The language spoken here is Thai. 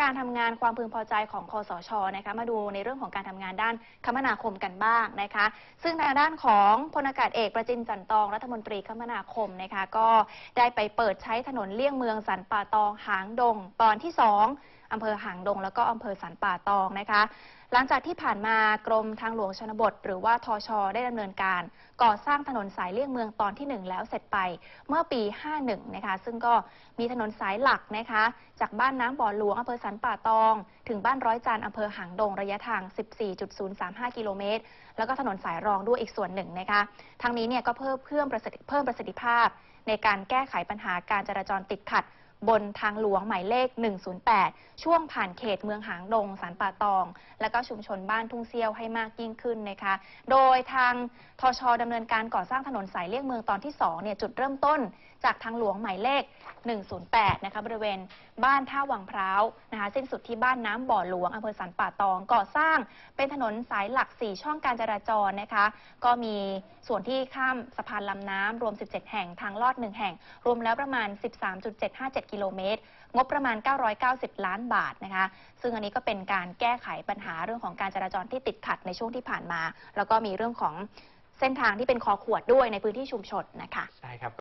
การทำงานความพึงพอใจของคอสชนะคะมาดูในเรื่องของการทำงานด้านคมนาคมกันบ้างนะคะ ซึ่งทางด้านของพลอากาศเอกประจินจันทร์ตองรัฐมนตรีคมนาคมนะคะก็ได้ไปเปิดใช้ถนนเลี่ยงเมืองสันป่าตองหางดงตอนที่ 2อำเภอหางดงแล้วก็อำเภอสันป่าตองนะคะหลังจากที่ผ่านมากรมทางหลวงชนบท หรือว่าทชได้ดำเนินการ ก่อสร้างถนนสายเลี่ยงเมืองตอนที่ 1 แล้วเสร็จไปเมื่อปี 51 นะคะ ซึ่งก็มีถนนสายหลักนะคะ จากบ้านน้ำบ่อหลวงอำเภอสันป่าตอง ถึงบ้านร้อยจันอำเภอหางดงระยะทาง 14.035 กิโลเมตร แล้วก็ถนนสายรองด้วยอีกส่วนหนึ่งนะคะทางนี้เนี่ยก็เพิ่มเพิ่มประสิทธิภาพ ในการแก้ไขปัญหาการจราจรติดขัด บนทางหลวงหมายเลข 108 ช่วงผ่านเขตเมืองหางดงสันป่าตอง และก็ชุมชนบ้านทุ่งเซี่ยวให้มากยิ่งขึ้นนะคะ โดยทางทชดำเนินการก่อสร้างถนนสายเลี่ยงเมืองตอนที่2เนี่ยจุดเริ่มต้นจากทางหลวงหมายเลข 108 นะคะบริเวณบ้านท่าวังพร้าวนะคะสิ้นสุดที่บ้านน้ำบ่อหลวงอำเภอสันป่าตองก่อสร้างเป็นถนนสายหลัก 4 ช่องการจราจรนะคะ ก็มีส่วนที่ข้ามสะพานลำน้ำรวม 17 แห่งทางลอด 1 แห่ง รวมแล้วประมาณ 13.757กิโลเมตร งบประมาณ 990 ล้านบาทนะคะ ซึ่งอันนี้ก็เป็นการแก้ไขปัญหาเรื่องของการจราจรที่ติดขัดในช่วงที่ผ่านมา แล้วก็มีเรื่องของเส้นทางที่เป็นคอขวดด้วยในพื้นที่ชุมชนนะคะ ใช่ครับ